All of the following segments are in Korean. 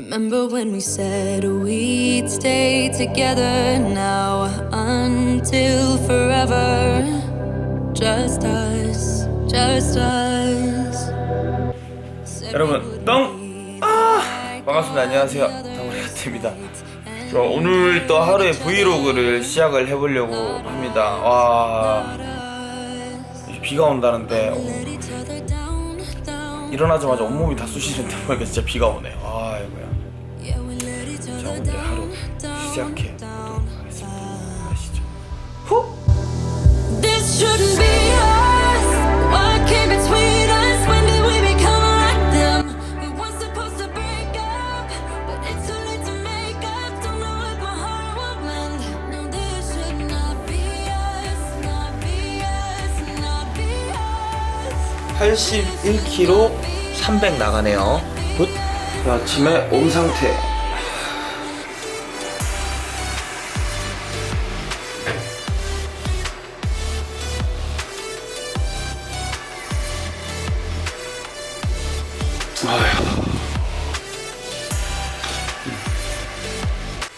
Remember when we said we'd stay together now until forever? Just us, just us. 여러분 똥! 아! 반갑습니다 안녕하세요 덩어리가입니다 저 오늘 또 하루의 브이로그를 시작을 해보려고 합니다 와 비가 온다는데 어, 일어나자마자 온몸이 다 쑤시는데 보니까 진짜 비가 오네 아 each 자 오늘 하루 시작해 down. 보도록 하겠습니다 가시죠 후! This shouldn't be us. What 300 나가네요. 굿. 아침에 몸 상태.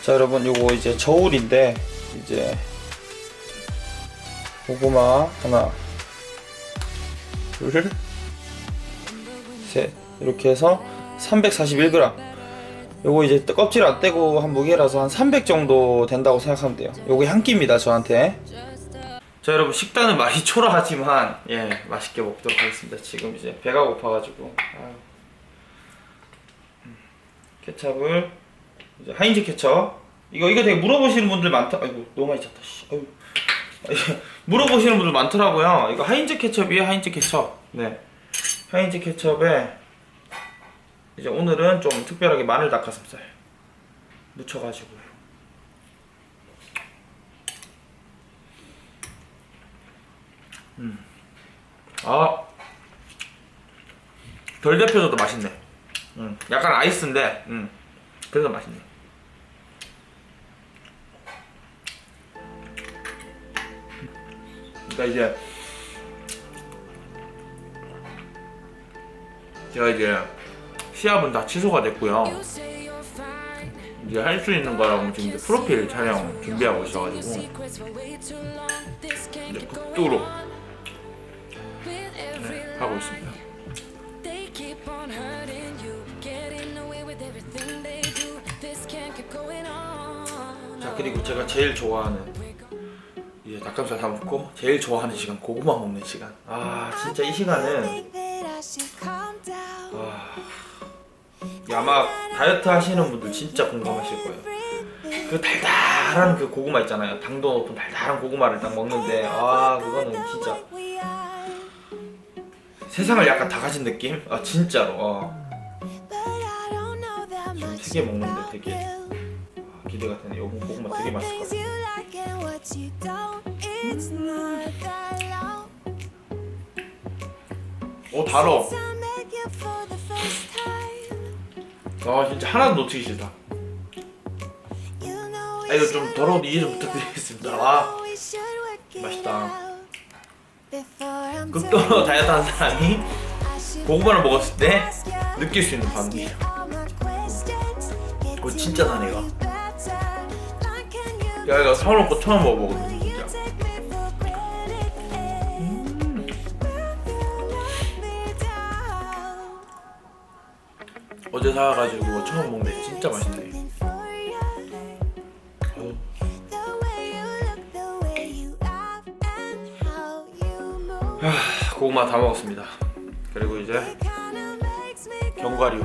자 여러분 요거 이제 저울인데 이제 고구마 하나. 둘 셋 이렇게 해서 341g 요거 이제 껍질 안 떼고 한 무게라서 한 300 정도 된다고 생각하면 돼요. 요거 한 끼입니다 저한테. 자 여러분 식단은 많이 초라하지만 예 맛있게 먹도록 하겠습니다. 지금 이제 배가 고파가지고. 아유. 음, 케찹을 이제 하인즈 케첩. 이거 이거 되게 물어보시는 분들 많다 아이고 너무 많이 찼다 씨. 아이고 물어보시는 분들 많더라고요. 이거 하인즈 케첩이에요 하인즈 케첩? 네 하인즈 케첩에 이제 오늘은 좀 특별하게 마늘 닭가슴살 묻혀가지고요. 음, 아, 덜 데펴져도 맛있네. 음, 약간 아이스인데, 음, 그래서 맛있네. 그러니까 이제 제가 이제 시합은 다 취소가 됐고요. 이제 할 수 있는 거라고 지금 이제 프로필 촬영 준비하고 있어가지고 이제 극도로 네, 하고 있습니다. 자 그리고 제가 제일 좋아하는 이제 닭가슴살 다 먹고 제일 좋아하는 시간 고구마 먹는 시간. 아 진짜 이 시간은 아마 다이어트 하시는 분들 진짜 공감하실 거예요. 그 달달한 그 고구마 있잖아요. 당도 높은 달달한 고구마를 딱 먹는데 아 그거는 진짜 세상을 약간 다 가진 느낌? 아 진짜로. 어. 지금 세개 먹는데 되게 아, 기대가 되네. 요거 고구마 되게 맛있을 것 같아. 오 달어. 아 진짜 하나도 놓치기 싫다. 아 이거 좀 더러운 이해 좀 부탁드리겠습니다. 아 맛있다. 극도로 다이어트 하는 사람이 고구마를 먹었을 때 느낄 수 있는 반응이에요. 그거 진짜 단 애가. 야 이거 사놓고 처음 먹어보거든 어제 사와가지고 처음 먹는데 진짜 맛있네. 하, 고구마 다 먹었습니다. 그리고 이제 견과류.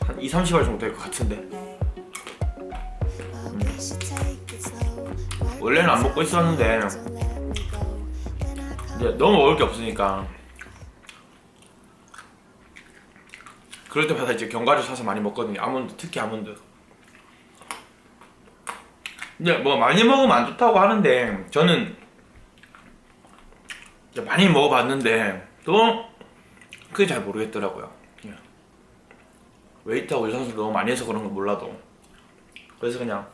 한 2, 30알 정도 될 것 같은데. 원래는 안 먹고 있었는데. 이제 너무 먹을 게 없으니까 그럴 때마다 이제 견과류 사서 많이 먹거든요. 아몬드 특히 아몬드. 근데 뭐 많이 먹으면 안 좋다고 하는데 저는 많이 먹어봤는데 또 그게 잘 모르겠더라고요. 예. 웨이트하고 유산소 너무 많이 해서 그런 건 몰라도 그래서 그냥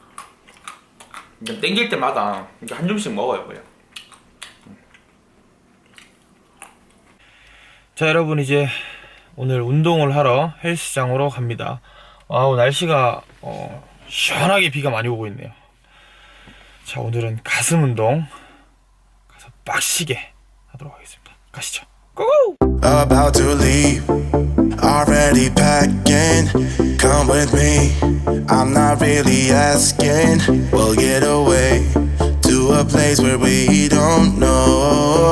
그냥 땡길 때마다 한 줌씩 먹어요 그냥. 자 여러분 이제 오늘 운동을 하러 헬스장으로 갑니다. 아우 날씨가 어, 시원하게 비가 많이 오고 있네요. 자 오늘은 가슴 운동 가서 빡시게 하도록 하겠습니다. 가시죠. 고고! About to leave, already packing. Come with me, I'm not really asking. We'll get away to a place where we don't know.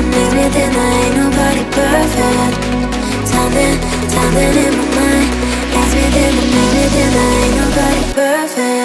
from everything, I ain't nobody perfect. Something, something in my mind. That's within from everything, I ain't nobody perfect.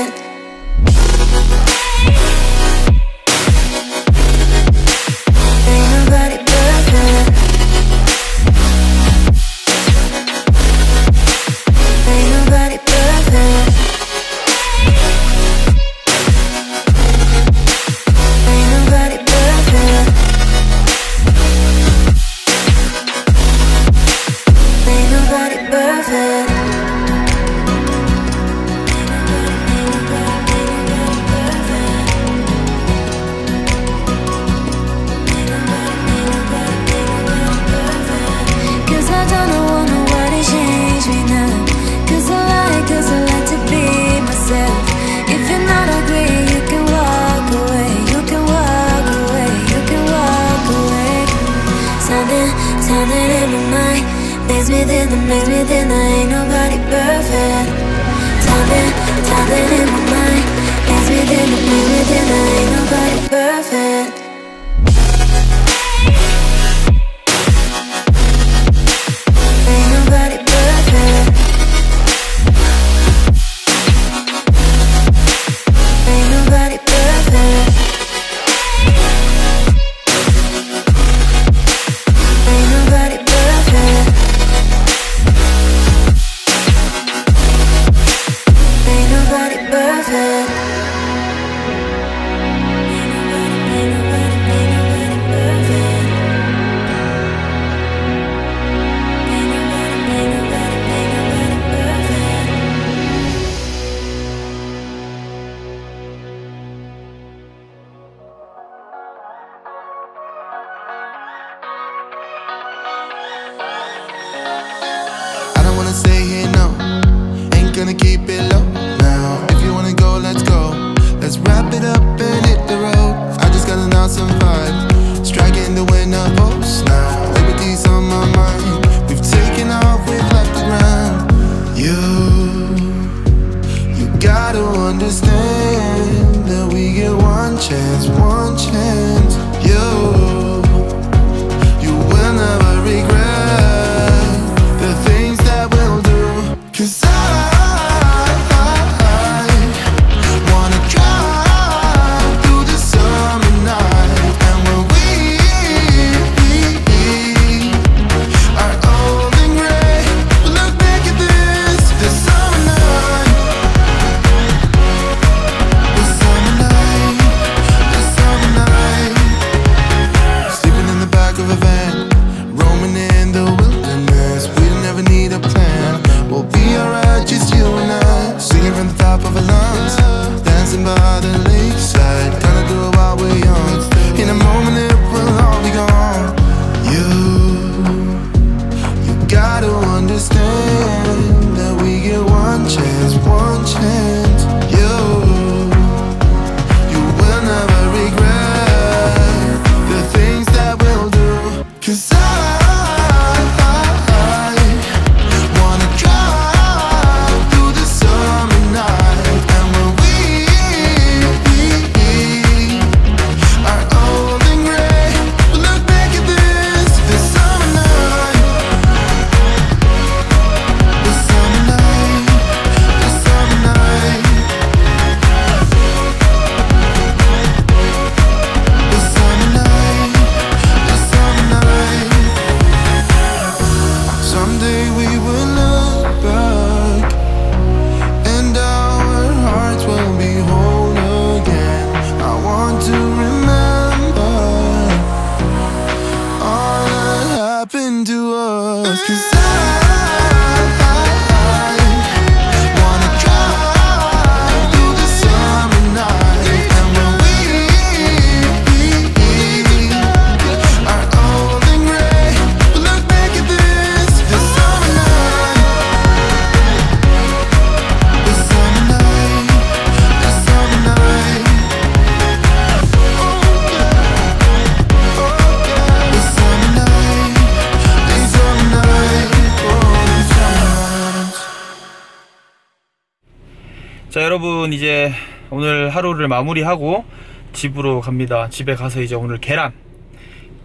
자 여러분 이제 오늘 하루를 마무리하고 집으로 갑니다. 집에 가서 이제 오늘 계란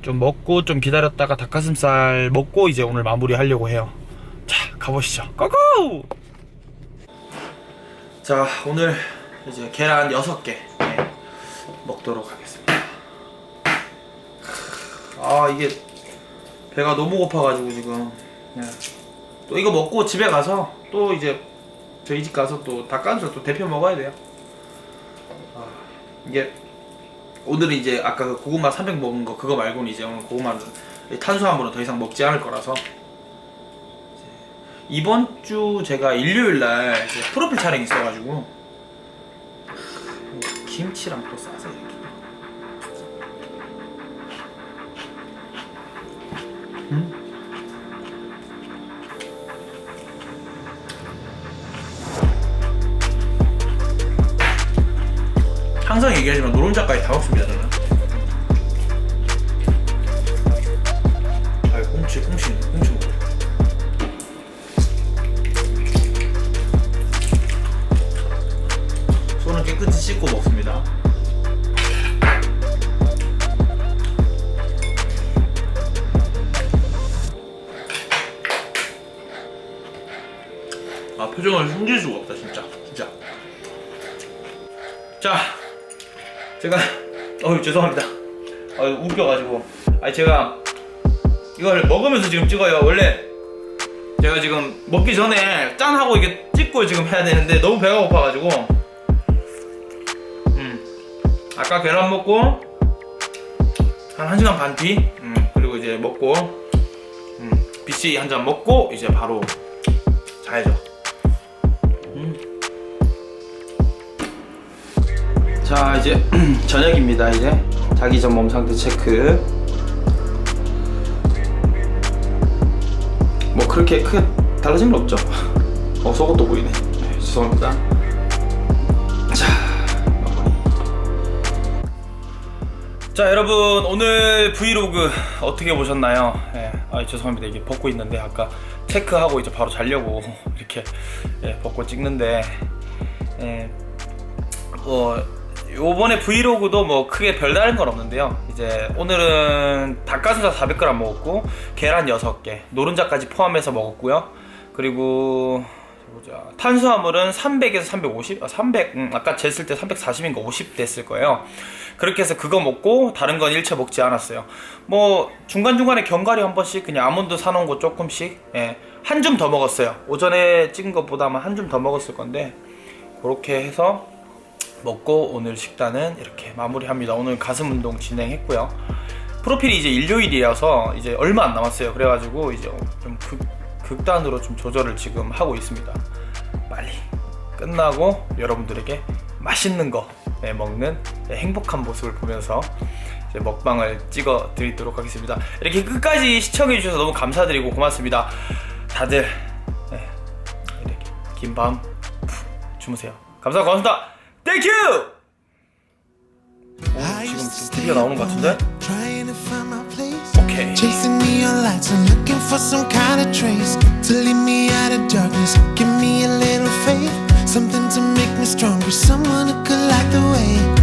좀 먹고 좀 기다렸다가 닭가슴살 먹고 이제 오늘 마무리 하려고 해요. 자 가보시죠. 고고! 자 오늘 이제 계란 6개 먹도록 하겠습니다. 아 이게 배가 너무 고파가지고 지금. 네. 또 이거 먹고 집에 가서 또 이제 저희 집 가서 또 닭가슴살 또 대표 먹어야 돼요. 아, 이게 오늘은 이제 아까 그 고구마 300 먹은 거 그거 말고는 이제 오늘 고구마는 탄수화물은 더 이상 먹지 않을 거라서 이번 주 제가 일요일 날 프로필 촬영 있어가지고 김치랑 또 싸서 이렇게. 항상 얘기하지만 노른자까지 다 먹습니다 저는. 아이 꽁치 꽁치 꽁치 먹어. 손은 깨끗이 씻고 먹습니다. 아 표정을 숨길 수가 없다 진짜. 진짜. 자 제가 어유 죄송합니다. 어 웃겨가지고 아니 제가 이걸 먹으면서 지금 찍어요. 원래 제가 지금 먹기 전에 짠 하고 이게 찍고 지금 해야 되는데 너무 배가 고파가지고 음 아까 계란 먹고 한 1시간 반 뒤, 음, 그리고 이제 먹고 음, BC 한 잔 먹고 이제 바로 자야죠. 자 이제 저녁입니다 이제. 자기 전 몸 상태 체크. 뭐 그렇게 크게 달라진 건 없죠. 어 속옷도 보이네. 네, 죄송합니다. 자 마무리. 자 여러분 오늘 브이로그 어떻게 보셨나요? 예, 아 죄송합니다. 이게 벗고 있는데 아까 체크하고 이제 바로 자려고 이렇게 예, 벗고 찍는데 예, 어, 요번에 브이로그도 뭐 크게 별다른 건 없는데요. 이제 오늘은 닭가슴살 400g 먹었고 계란 6개, 노른자까지 포함해서 먹었고요. 그리고 보자. 탄수화물은 300에서 350, 아, 300, 음, 아까 쟀을 때 340인가 50 됐을 거예요. 그렇게 해서 그거 먹고 다른 건 일체 먹지 않았어요. 뭐 중간중간에 견과류 한 번씩 그냥 아몬드 사놓은 거 조금씩 예, 한 줌 더 먹었어요. 오전에 찍은 것보다는 한줌 더 먹었을 건데 그렇게 해서 먹고 오늘 식단은 이렇게 마무리합니다. 오늘 가슴 운동 진행했고요. 프로필이 이제 일요일이라서 이제 얼마 안 남았어요. 그래가지고 이제 좀 극, 극단으로 좀 조절을 지금 하고 있습니다. 빨리 끝나고 여러분들에게 맛있는 거 네, 먹는 네, 행복한 모습을 보면서 이제 먹방을 찍어 드리도록 하겠습니다. 이렇게 끝까지 시청해 주셔서 너무 감사드리고 고맙습니다. 다들 네, 이렇게 긴 밤 주무세요. 감사합니다. 고맙습니다. 땡큐! 어, 지금 지금 TV가 나오는 것 같은데? Trying to find my place. 오케이. Chasing neon lights and looking for some kind of trace to lead me out of darkness. Give me a little faith, something to make me stronger. Someone who could light the way.